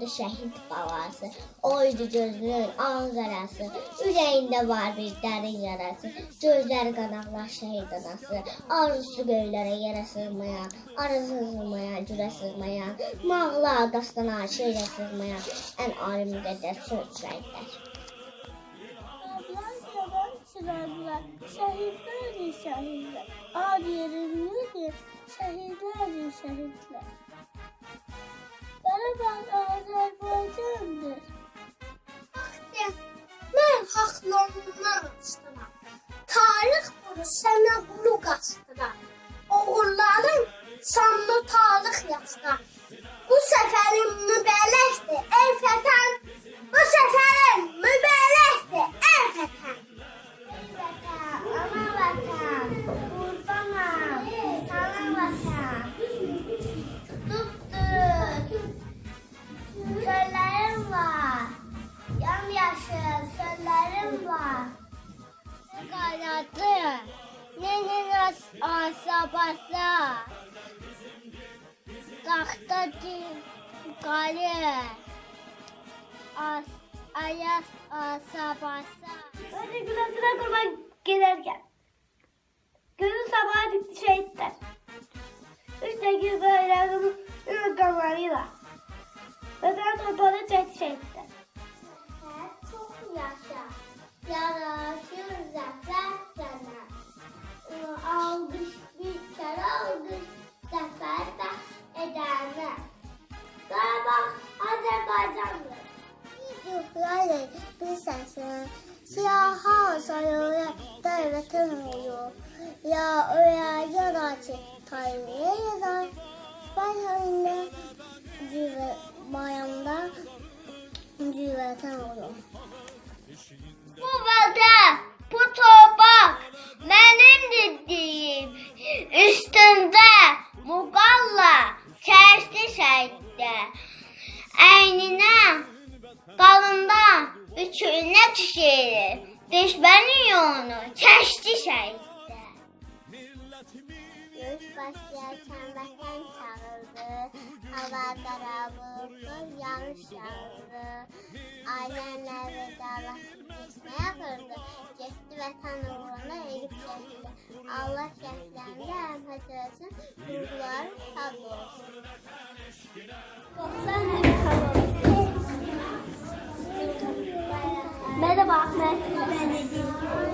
doğdu şehit balası. Oydu gözünün angarası. Ürəyində var bir dərin yarası. Gözləri qanaqlar şəhid anası. Arzusu göylərə yerə sığmayan, arası sığmayan, cürə sığmayan, mağla dastana şeirə sığmayan, ən ali müqəddəs söz şəhidlər. Ablan yalan çıraqlar, şəhidlərdir şəhidlər. Ad yerinlidir, Mən haqlarından astıram. Tarix bunu sənə qulluq astıram. Oğulların sanlı tarix yazdıram. Nənə asabasa. Taxta yuqarı, as, ayas asabasa. Önce gülasına kurban giderken. Gözü sabaha dikti şehitler. Üstteki bayrağının ırgalarıyla. Vatan toprağı çekti şehitler. Çok yaşa. Yaraşır Yukarı bir sesin Siyaha sayılı devletin oluyor Ya öya yaraçı Tayyip'e yazar Bayramda Cüve bayramda Cüveten oluyor Bu vətən, bu torpaq mənim dediyim. Üstündə muqalla çərşdi şəhiddə. Üçünə düşür. Düşmənin yolunu çəkdi şəhiddə. Görüş başlayarken vatan çağırdı Hava karardı, yanlış yağdı Ailenle vedalaşıp geçmeye kırdı Geçti vatan uğruna eğip çekti Allah şehitlerine rahmet eylesin. Ruhlar 90